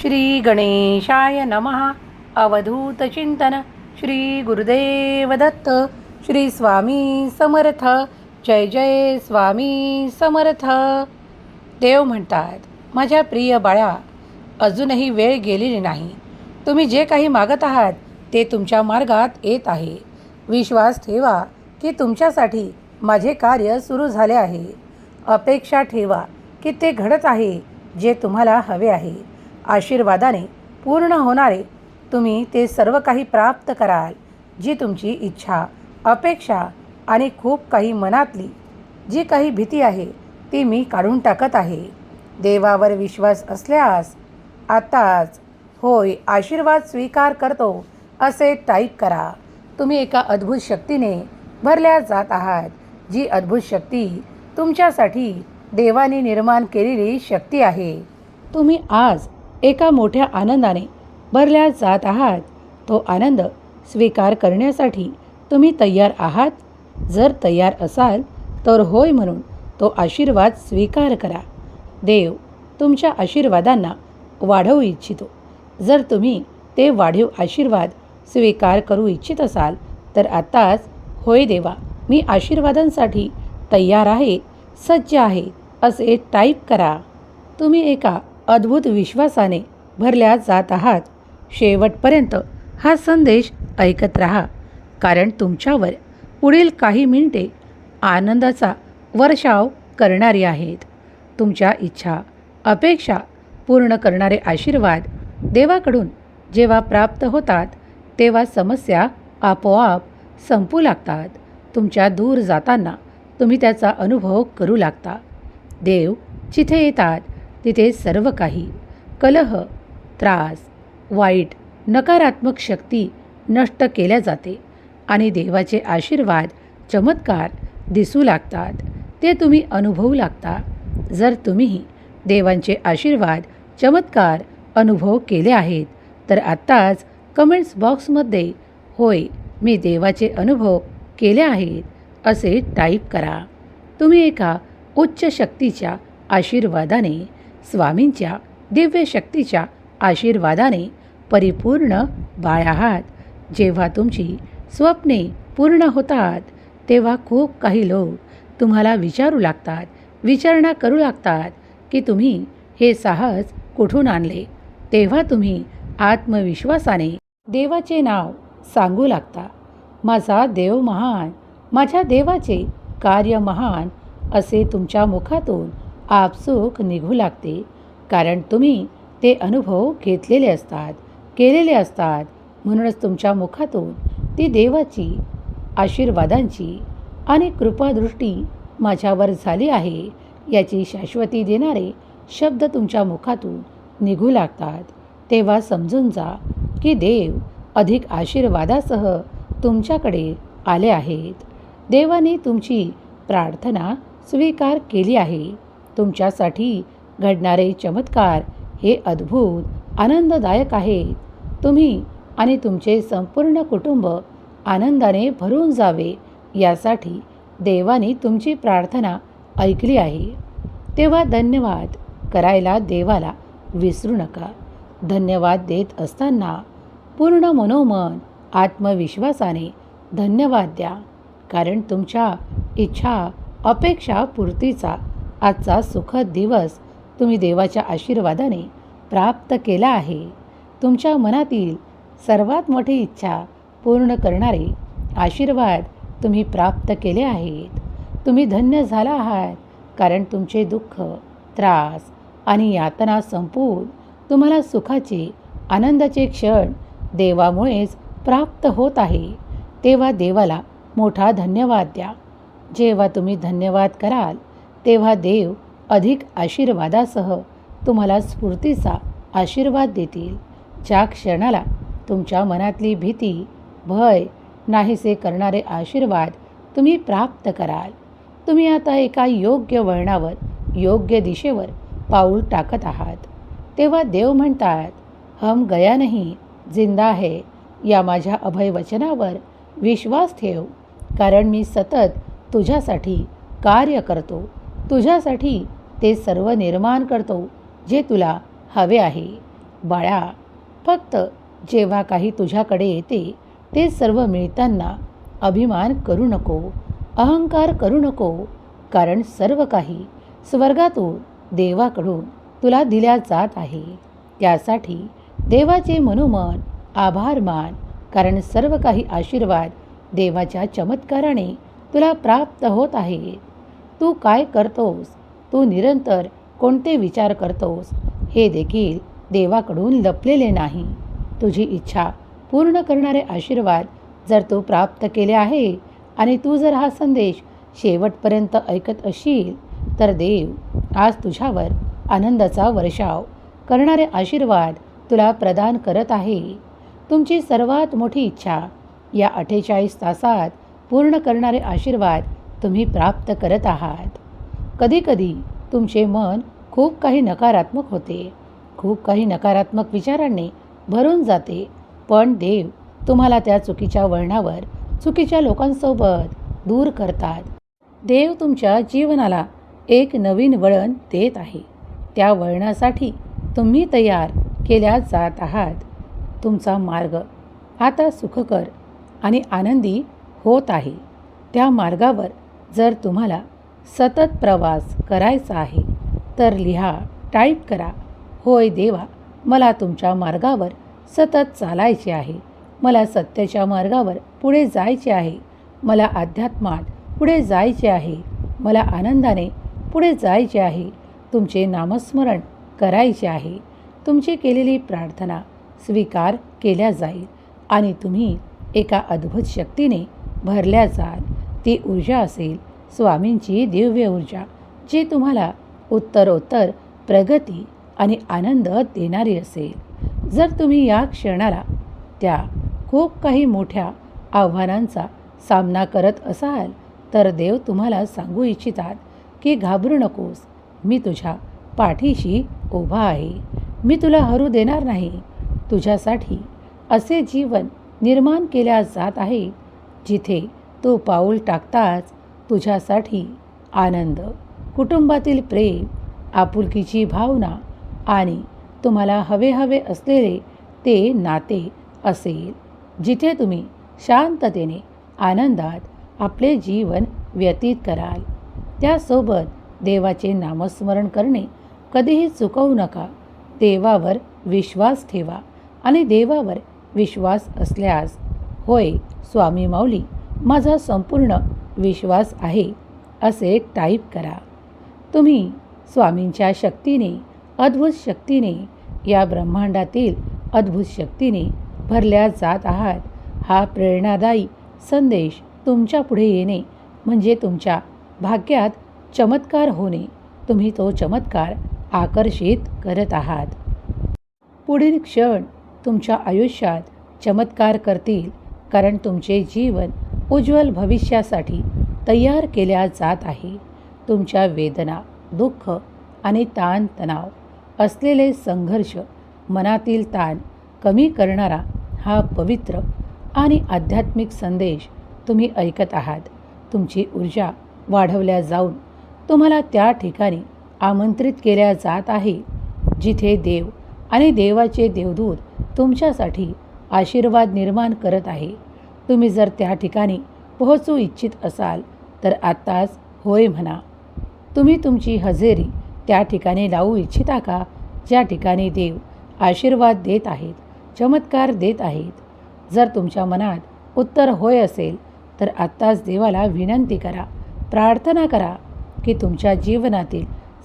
श्री गणेशाय नमः. अवधूत चिंतन. श्री गुरुदेव दत्त. श्री स्वामी समर्थ. जय जय स्वामी समर्थ. देव म्हणतात माझ्या प्रिय बाळा अजूनही वेळ गेलेली नाही. तुम्ही जे काही मागत आहात ते तुमच्या मार्गात येत आहे. विश्वास ठेवा की तुमच्यासाठी माझे कार्य सुरू झाले आहे. अपेक्षा ठेवा की ते घडत आहे जे तुम्हाला हवे आहे. आशीर्वादाने पूर्ण होणारे तुम्ही ते सर्व काही प्राप्त कराल जी तुमची इच्छा अपेक्षा आणि खूप काही मनातली जी काही भीती आहे ती मी काढून टाकत आहे. देवावर विश्वास असल्यास आत्ताच होय आशीर्वाद स्वीकार करतो असे टाईप करा. तुम्ही एका अद्भुत शक्तीने भरल्या जात आहात जी अद्भुत शक्ती तुमच्यासाठी देवाने निर्माण केलेली शक्ती आहे. तुम्ही आज एका मोठ्या आनंदाने भरल्या जात आहात. तो आनंद स्वीकार करण्यासाठी तुम्ही तयार आहात. जर तयार असाल तर होय म्हणून तो आशीर्वाद स्वीकार करा. देव तुमच्या आशीर्वादांना वाढवू इच्छितो. जर तुम्ही ते वाढीव आशीर्वाद स्वीकार करू इच्छित असाल तर आत्ताच होय देवा मी आशीर्वादांसाठी तयार आहे सज्ज आहे असे टाईप करा. तुम्ही एका अद्भुत विश्वासाने भरल्या जात आहात. शेवटपर्यंत हा संदेश ऐकत राहा. कारण तुमच्यावर पुढील काही मिनिटे आनंदाचा वर्षाव करणारी आहेत. तुमच्या इच्छा अपेक्षा पूर्ण करणारे आशीर्वाद देवाकडून जेव्हा प्राप्त होतात तेव्हा समस्या आपोआप संपू लागतात. तुमच्या दूर जाताना तुम्ही त्याचा अनुभव करू लागता. देव जिथे येतात तिथे सर्व काही. कलह त्रास वाईट नकारात्मक शक्ती नष्ट केल्या जाते आणि देवाचे आशीर्वाद चमत्कार दिसू लागतात. ते तुम्ही अनुभवू लागता. जर तुम्हीही देवांचे आशीर्वाद चमत्कार अनुभव केले आहेत तर आत्ताच कमेंट्स बॉक्समध्ये होय मी देवाचे अनुभव केले आहेत असे टाईप करा. तुम्ही एका उच्च शक्तीच्या आशीर्वादाने स्वामींच्या दिव्य शक्तीच्या आशीर्वादाने परिपूर्ण बाळ आहात. जेव्हा तुमची स्वप्ने पूर्ण होतात तेव्हा खूप काही लोक तुम्हाला विचारू लागतात विचारणा करू लागतात की तुम्ही हे साहस कुठून आणले? तेव्हा तुम्ही आत्मविश्वासाने देवाचे नाव सांगू लागता. माझा देव महान माझ्या देवाचे कार्य महान असे तुमच्या मुखातून आपसूक निघू लागते. कारण तुम्ही ते अनुभव घेतलेले असतात केलेले असतात. म्हणूनच तुमच्या मुखातून ती देवाची आशीर्वादांची आणि कृपादृष्टी माझ्यावर झाली आहे याची शाश्वती देणारे शब्द तुमच्या मुखातून निघू लागतात. तेव्हा समजून जा की देव अधिक आशीर्वादासह तुमच्याकडे आले आहेत. देवाने तुमची प्रार्थना स्वीकार केली आहे. तुमच्यासाठी घडणारे चमत्कार हे अद्भुत आनंददायक आहेत. तुम्ही आणि तुमचे संपूर्ण कुटुंब आनंदाने भरून जावे यासाठी देवाने तुमची प्रार्थना ऐकली आहे. तेव्हा धन्यवाद करायला देवाला विसरू नका. धन्यवाद देत असताना पूर्ण मनोमन आत्मविश्वासाने धन्यवाद द्या कारण तुमच्या इच्छा अपेक्षा पूर्तीचा आजचा सुखद दिवस तुम्ही देवाच्या आशीर्वादाने प्राप्त केला आहे. तुमच्या मनातील सर्वात मोठी इच्छा पूर्ण करणारे आशीर्वाद तुम्ही प्राप्त केले आहेत. तुम्ही धन्य झाला आहात कारण तुमचे दुःख त्रास आणि यातना संपवून तुम्हाला सुखाचे आनंदाचे क्षण देवामुळेच प्राप्त होत आहे. तेव्हा देवाला मोठा धन्यवाद द्या. जेव्हा तुम्ही धन्यवाद कराल तेव्हा देव अधिक आशीर्वादासह तुम्हाला स्फूर्तीचा आशीर्वाद देतील. ज्या क्षणाला तुमच्या मनातली भीती भय नाहीसे करणारे आशीर्वाद तुम्ही प्राप्त कराल. तुम्ही आता एका योग्य वळणावर योग्य दिशेवर पाऊल टाकत आहात. तेव्हा देव म्हणतात हम गया नाही जिंदा है. या माझ्या अभयवचनावर विश्वास ठेव कारण मी सतत तुझ्यासाठी कार्य करतो. तुझ्यासाठी ते सर्व निर्माण करतो जे तुला हवे आहे. बाळा फक्त जेव्हा काही तुझ्याकडे येते ते सर्व मिळताना अभिमान करू नको अहंकार करू नको कारण सर्व काही स्वर्गातून देवाकडून तुला दिल्या जात आहे. त्यासाठी देवाचे मनोमन आभार मान कारण सर्व काही आशीर्वाद देवाच्या चमत्काराने तुला प्राप्त होत आहे तू काय करतोस? तू निरंतर कोणते विचार करतोस? हे देखील देवाकडून लपलेले नाही. तुझी इच्छा पूर्ण करणारे आशीर्वाद जर तू प्राप्त केले आहे आणि तू जर हा संदेश शेवटपर्यंत ऐकत असशील तर देव आज तुझ्यावर आनंदाचा वर्षाव करणारे आशीर्वाद तुला प्रदान करत आहे. तुमची सर्वात मोठी इच्छा या अठ्ठेचाळीस तासात पूर्ण करणारे आशीर्वाद तुम्ही प्राप्त करत आहात. कधीकधी तुमचे मन खूप काही नकारात्मक होते. खूप काही नकारात्मक विचारांनी भरून जाते. पण देव तुम्हाला त्या चुकीच्या वळणावर चुकीच्या लोकांसोबत दूर करतात. देव तुमच्या जीवनाला एक नवीन वळण देत आहे. त्या वळणासाठी तुम्ही तयार केल्या जात आहात. तुमचा मार्ग आता सुखकर आणि आनंदी होत आहे. त्या मार्गावर जर तुम्हाला सतत प्रवास करायचा आहे तर लिहा टाईप करा होय देवा मला तुमच्या मार्गावर सतत चालायचे आहे. मला सत्याच्या मार्गावर पुढे जायचे आहे. मला अध्यात्मात पुढे जायचे आहे. मला आनंदाने पुढे जायचे आहे. तुमचे नामस्मरण करायचे आहे. तुमची केलेली प्रार्थना स्वीकार केल्या जाईल आणि तुम्ही एका अद्भुत शक्तीने भरल्या जाल. ती ऊर्जा असेल स्वामींची दिव्य ऊर्जा जी तुम्हाला उत्तरोत्तर प्रगती आणि आनंद देणारी असेल. जर तुम्ही या क्षणाला त्या खूप काही मोठ्या आव्हानांचा सामना करत असाल तर देव तुम्हाला सांगू इच्छितात की घाबरू नकोस मी तुझ्या पाठीशी उभा आहे. मी तुला हरू देणार नाही. तुझ्यासाठी असे जीवन निर्माण केल्या जात आहे जिथे तू पाऊल टाकताच तुझ्यासाठी आनंद. कुटुंबातील प्रेम आपुलकीची भावना आणि तुम्हाला हवे हवे असलेले ते नाते असेल जिथे तुम्ही शांततेने आनंदात आपले जीवन व्यतीत कराल. त्यासोबत देवाचे नामस्मरण करणे कधीही चुकवू नका. देवावर विश्वास ठेवा आणि देवावर विश्वास असल्यास होय स्वामी माऊली माझा संपूर्ण विश्वास आहे असे टाईप करा. तुम्ही स्वामींच्या शक्तीने अद्भुत शक्तीने या ब्रह्मांडातील अद्भुत शक्तीने भरल्या जात आहात. हा प्रेरणादायी संदेश तुमच्यापुढे येणे म्हणजे तुमच्या भाग्यात चमत्कार होणे. तुम्ही तो चमत्कार आकर्षित करत आहात. पुढील क्षण तुमच्या आयुष्यात चमत्कार करतील कारण तुमचे जीवन उज्ज्वल भविष्यासाठी तयार केल्या जात आहे. तुमच्या वेदना दुःख आणि ताणतणाव असलेले संघर्ष मनातील ताण कमी करणारा हा पवित्र आणि आध्यात्मिक संदेश तुम्ही ऐकत आहात. तुमची ऊर्जा वाढवल्या जाऊन तुम्हाला त्या ठिकाणी आमंत्रित केल्या जात आहे जिथे देव आणि देवाचे देवदूत तुमच्यासाठी आशीर्वाद निर्माण करत आहे. तुम्ही जर त्या ठिकाणी पोहोचू इच्छित असाल तर आत्ताच होय म्हणा. तुम्ही तुमची हजेरी त्या ठिकाणी लावू इच्छिता का? ज्या ठिकाणी देव आशीर्वाद देत आहेत चमत्कार देत आहेत. जर तुमच्या मनात उत्तर होय असेल तर आत्ताच देवाला विनंती करा प्रार्थना करा की तुमच्या जीवनातील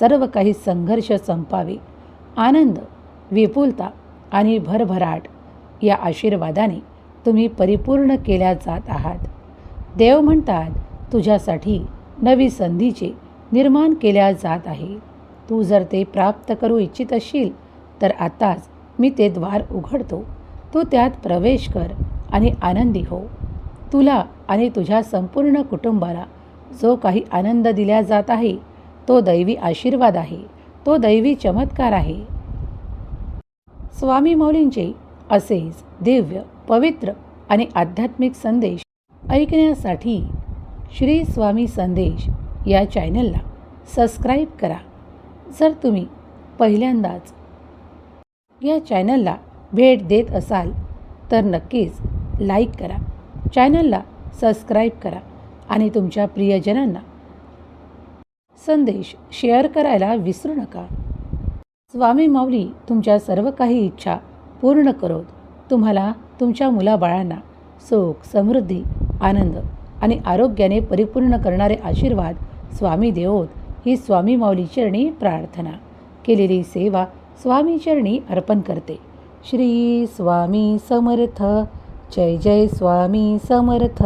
सर्व काही संघर्ष संपावे. आनंद विपुलता आणि भरभराट या आशीर्वादाने तुम्ही परिपूर्ण केल्या जात आहात. देव म्हणतात तुझ्यासाठी नवी संधीचे निर्माण केल्या जात आहे. तू जर ते प्राप्त करू इच्छित असशील तर आत्ताच मी ते द्वार उघडतो. तू त्यात प्रवेश कर आणि आनंदी हो. तुला आणि तुझ्या संपूर्ण कुटुंबाला जो काही आनंद दिला जात आहे तो दैवी आशीर्वाद आहे. तो दैवी चमत्कार आहे. स्वामी मौलींचे असेच दिव्य पवित्र आणि आध्यात्मिक संदेश ऐकण्यासाठी श्री स्वामी संदेश या चॅनलला सबस्क्राईब करा. जर तुम्ही पहिल्यांदाच या चॅनलला भेट देत असाल तर नक्कीच लाईक करा. चॅनलला सबस्क्राईब करा आणि तुमच्या प्रियजनांना संदेश शेअर करायला विसरू नका. स्वामी माऊली तुमच्या सर्व काही इच्छा पूर्ण करोत. तुम्हाला तुमच्या मुलाबाळांना सुख समृद्धी आनंद आणि आरोग्याने परिपूर्ण करणारे आशीर्वाद स्वामी देवोत ही स्वामी माऊली चरणी प्रार्थना. केलेली सेवा स्वामी चरणी अर्पण करते. श्री स्वामी समर्थ. जय जय स्वामी समर्थ.